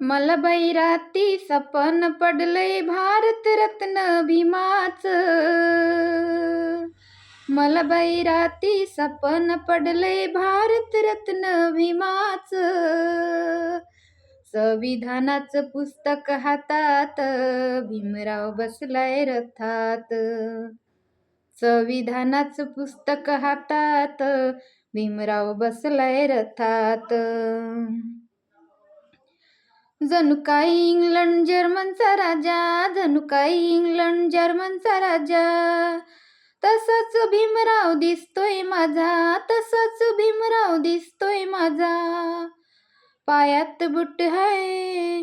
मला बैराती सपन पडलंय भारत रत्न भीमाच मला बैराती सपन पडलंय भारत रत्न भीमाच संविधानाचं पुस्तक हातात भीमराव बसलाय रथात। संविधानाचं पुस्तक हातात भीमराव बसलाय रथात। जणू काही इंग्लंड जर्मनचा राजा. जणू काही इंग्लंड जर्मनचा राजा. तसाच भीमराव दिसतोय माझा. तसाच भीमराव दिसतोय माझा. पायात बुट है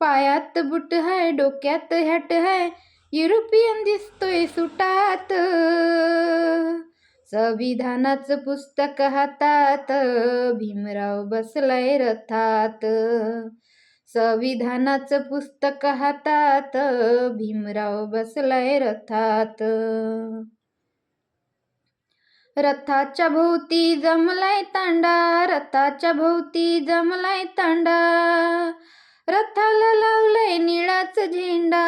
पायात बुट है डोक्यात हॅट है युरोपियन दिसतोय सुटात संविधानाचं पुस्तक हातात. भीमराव बसलाय रथात. संविधानाचं पुस्तक हातात भीमराव बसलाय रथात. रथाच्या भोवती जमलाय तांडा रथाच्या भोवती जमलाय तांडा. रथाला लावलाय निळाच झेंडा.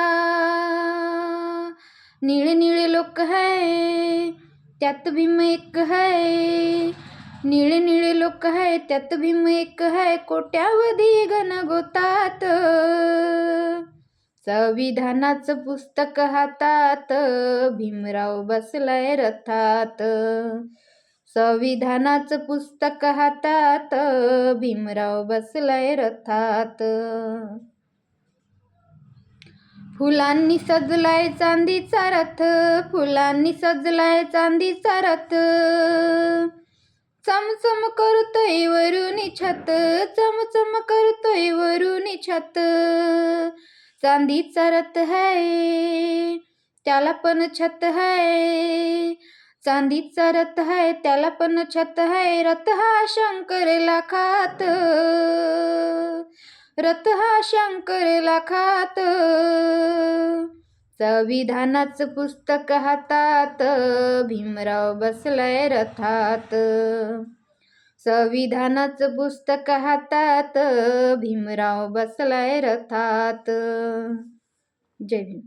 निळे निळे लोक है त्यात भीम एक है निळे निळे लोक है त्यात भीम एक हाय कोट्यावधी गण गोतात. संविधानाचं पुस्तक हातात भीमराव बसलाय रथात. संविधानाचं पुस्तक हातात भीमराव बसलाय रथात. फुलांनी सजलाय चांदीचा रथ फुलांनी सजलाय चांदीचा रथ. चमचम करतोय वरुणी छत चमचम करतोय वरुणी छत. चांदीचा रथ है त्याला पण छत है चांदीचा रथ है त्याला पण छत है रथ हा शंकर लाखात. रथ हा शंकर लाखात. संविधानाचं पुस्तक हातात भीमराव बसलाय रथात. संविधानाचं पुस्तक हातात भीमराव बसलाय रथात. जय भीम.